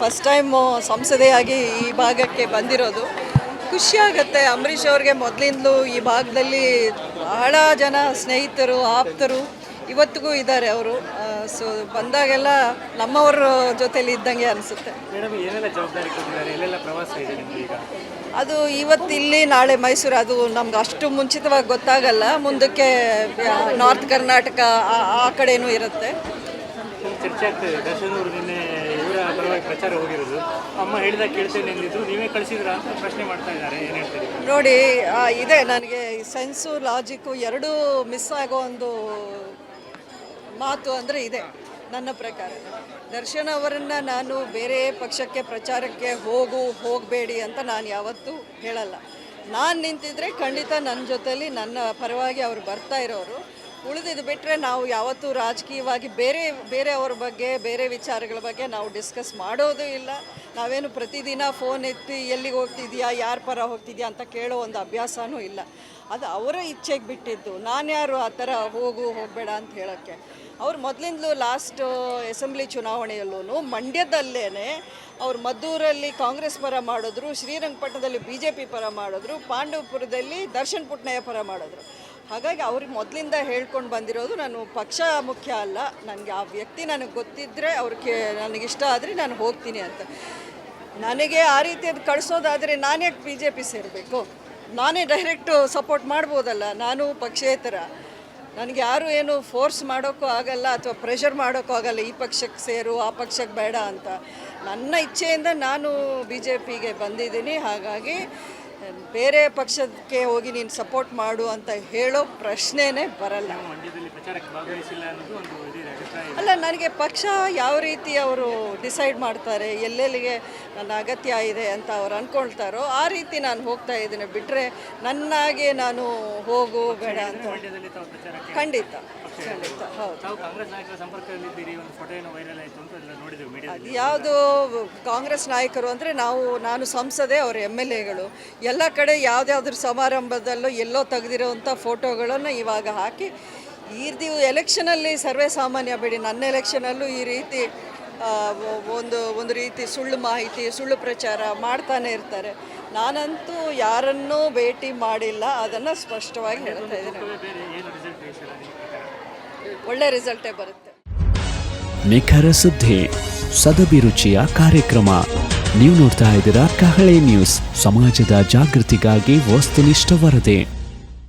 First time ಸಂಸದೆಯಾಗಿ ಈ ಭಾಗಕ್ಕೆ ಬಂದಿರೋದು. ಖುಷಿಯಾಗತ್ತೆ ಅಂಬರೀಷ್ ಅವ್ರಿಗೆ ಮೊದಲಿಂದಲೂ ಈ ಭಾಗದಲ್ಲಿ ಬಹಳ ಜನ ಸ್ನೇಹಿತರು ಆಪ್ತರು ಇವತ್ತಿಗೂ ಇದ್ದಾರೆ ಅವರು. ಸೊ ಬಂದಾಗೆಲ್ಲ ನಮ್ಮವ್ರ ಜೊತೆಲಿ ಇದ್ದಂಗೆ ಅನಿಸುತ್ತೆ. ಅದು ಇವತ್ತು ಇಲ್ಲಿ ನಾಳೆ ಮೈಸೂರು ಅದು ನಮ್ಗೆ ಅಷ್ಟು ಮುಂಚಿತವಾಗಿ ಗೊತ್ತಾಗಲ್ಲ. ಮುಂದಕ್ಕೆ ನಾರ್ತ್ ಕರ್ನಾಟಕ ಆ- ಆ ಕಡೆನೂ ಇರುತ್ತೆ. ಚರ್ಚೆ ಆಗ್ತದೆ ದರ್ಶನ್ ಅವರು ನಿನ್ನೆ ಇವರ ಪರವಾಗಿ ಪ್ರಚಾರ ಹೋಗಿರೋದು. ಅಮ್ಮ ಹೇಳಿದಾಗ ಕೇಳ್ತೇನೆ ಎಂದಿದ್ರು. ನೀವೇ ಕಳಿಸಿದ್ರ ಅಂತ ಪ್ರಶ್ನೆ ಮಾಡ್ತಾ ಇದ್ದಾರೆ. ಏನು ಹೇಳ್ತೀರಿ? ನೋಡಿ ಇದೆ ನನಗೆ ಸೆನ್ಸು, ಲಾಜಿಕ್ಕು ಎರಡೂ ಮಿಸ್ ಆಗೋ ಒಂದು ಮಾತು ಅಂದರೆ ಇದೆ, ನನ್ನ ಪ್ರಕಾರ. ದರ್ಶನ್ ಅವರನ್ನು ನಾನು ಬೇರೆ ಪಕ್ಷಕ್ಕೆ, ಪ್ರಚಾರಕ್ಕೆ ಹೋಗು, ಹೋಗಬೇಡಿ ಅಂತ ನಾನು ಯಾವತ್ತೂ ಹೇಳಲ್ಲ. ನಾನು ನಿಂತಿದ್ರೆ ಖಂಡಿತ ನನ್ನ ಜೊತೆಲಿ ನನ್ನ ಪರವಾಗಿ ಅವರು ಬರ್ತಾ ಇರೋರು. ಉಳಿದಿದ್ದು ಬಿಟ್ಟರೆ ನಾವು ಯಾವತ್ತೂ ರಾಜಕೀಯವಾಗಿ ಬೇರೆ ಬೇರೆಯವ್ರ ಬಗ್ಗೆ, ಬೇರೆ ವಿಚಾರಗಳ ಬಗ್ಗೆ ನಾವು ಡಿಸ್ಕಸ್ ಮಾಡೋದು ಇಲ್ಲ. ನಾವೇನು ಪ್ರತಿದಿನ ಫೋನ್ ಎತ್ತಿ ಎಲ್ಲಿಗೆ ಹೋಗ್ತಿದ್ಯಾ, ಯಾರ ಪರ ಹೋಗ್ತಿದ್ಯಾ ಅಂತ ಕೇಳೋ ಒಂದು ಅಭ್ಯಾಸನೂ ಇಲ್ಲ. ಅದು ಅವರ ಇಚ್ಛೆಗೆ ಬಿಟ್ಟಿದ್ದು. ನಾನು ಯಾರು ಆ ಥರ ಹೋಗು, ಹೋಗಬೇಡ ಅಂತ ಹೇಳೋಕ್ಕೆ. ಅವ್ರು ಮೊದಲಿಂದಲೂ ಲಾಸ್ಟ್ ಅಸೆಂಬ್ಲಿ ಚುನಾವಣೆಯಲ್ಲೂ ಮಂಡ್ಯದಲ್ಲೇ ಅವ್ರು ಮದ್ದೂರಲ್ಲಿ ಕಾಂಗ್ರೆಸ್ ಪರ ಮಾಡಿದ್ರು, ಶ್ರೀರಂಗಪಟ್ಟಣದಲ್ಲಿ ಬಿ ಜೆ ಪಿ ಪರ ಮಾಡಿದ್ರು, ಪಾಂಡವಪುರದಲ್ಲಿ ದರ್ಶನ್ ಪುಟ್ನಯ್ಯ ಪರ ಮಾಡಿದ್ರು. ಹಾಗಾಗಿ ಅವ್ರಿಗೆ ಮೊದಲಿಂದ ಹೇಳ್ಕೊಂಡು ಬಂದಿರೋದು ನಾನು ಪಕ್ಷ ಮುಖ್ಯ ಅಲ್ಲ. ನನಗೆ ಆ ವ್ಯಕ್ತಿ ನನಗೆ ಗೊತ್ತಿದ್ದರೆ ಅವ್ರಿಗೆ ನನಗಿಷ್ಟ ಆದರೆ ನಾನು ಹೋಗ್ತೀನಿ ಅಂತ. ನನಗೆ ಆ ರೀತಿಯದು ಕಳಿಸೋದಾದರೆ ನಾನು ಬಿ ಜೆ ಪಿ ಸೇರಬೇಕು? ನಾನೇ ಡೈರೆಕ್ಟು ಸಪೋರ್ಟ್ ಮಾಡ್ಬೋದಲ್ಲ. ನಾನು ಪಕ್ಷೇತರ. ನನಗೆ ಯಾರು ಏನು ಫೋರ್ಸ್ ಮಾಡೋಕ್ಕೂ ಆಗಲ್ಲ ಅಥವಾ ಪ್ರೆಷರ್ ಮಾಡೋಕ್ಕೂ ಆಗಲ್ಲ. ಈ ಪಕ್ಷಕ್ಕೆ ಸೇರು, ಆ ಪಕ್ಷಕ್ಕೆ ಬೇಡ ಅಂತ. ನನ್ನ ಇಚ್ಛೆಯಿಂದ ನಾನು ಬಿ ಜೆ ಪಿಗೆ ಬಂದಿದ್ದೀನಿ. ಹಾಗಾಗಿ ಬೇರೆ ಪಕ್ಷಕ್ಕೆ ಹೋಗಿ ನೀನು ಸಪೋರ್ಟ್ ಮಾಡು ಅಂತ ಹೇಳೋ ಪ್ರಶ್ನೆನೇ ಬರಲ್ಲ. ಅಲ್ಲ ನನಗೆ ಪಕ್ಷ ಯಾವ ರೀತಿ ಅವರು ಡಿಸೈಡ್ ಮಾಡ್ತಾರೆ ಎಲ್ಲೆಲ್ಲಿಗೆ ನನ್ನ ಅಗತ್ಯ ಇದೆ ಅಂತ ಅವ್ರು ಅಂದ್ಕೊಳ್ತಾರೋ ಆ ರೀತಿ ನಾನು ಹೋಗ್ತಾ ಇದ್ದೀನಿ. ಬಿಟ್ಟರೆ ನನ್ನಾಗೆ ನಾನು ಹೋಗು ಬೇಡ ಅಂತ. ಖಂಡಿತ. ಯಾವುದು ಕಾಂಗ್ರೆಸ್ ನಾಯಕರು ಅಂದರೆ ನಾವು ನಾನು ಸಂಸದೆ ಅವ್ರ ಎಂ ಎಲ್ ಎಗಳು. ಎಲ್ಲ ಕಡೆ ಯಾವುದ್ಯಾವ್ದ್ರ ಸಮಾರಂಭದಲ್ಲೂ ಎಲ್ಲೋ ತೆಗೆದಿರೋವಂಥ ಫೋಟೋಗಳನ್ನು ಇವಾಗ ಹಾಕಿ ಈ ಎಲೆಕ್ಷನಲ್ಲಿ ಸರ್ವೇ ಸಾಮಾನ್ಯ ಬಿಡಿ. ನನ್ನ ಎಲೆಕ್ಷನಲ್ಲೂ ಈ ರೀತಿ ಒಂದು ಒಂದು ರೀತಿ ಸುಳ್ಳು ಮಾಹಿತಿ ಸುಳ್ಳು ಪ್ರಚಾರ ಮಾಡ್ತಾನೆ ಇರ್ತಾರೆ. ನಾನಂತೂ ಯಾರನ್ನೂ ಭೇಟಿ ಮಾಡಿಲ್ಲ. ಅದನ್ನು ಸ್ಪಷ್ಟವಾಗಿ ಹೇಳ್ತಾ ಇದ್ದೀನಿ. ಒಳ್ಳೆ ರಿಸಲ್ಟೇ ಬರುತ್ತೆ. ನಿಖರ ಸುದ್ದಿ ಸದಭಿರುಚಿಯ ಕಾರ್ಯಕ್ರಮ. ನೀವು ನೋಡ್ತಾ ಇದ್ದೀರಾ ಕಹಳೆ ನ್ಯೂಸ್. ಸಮಾಜದ ಜಾಗೃತಿಗಾಗಿ ವಸ್ತುನಿಷ್ಠ ವರದಿ.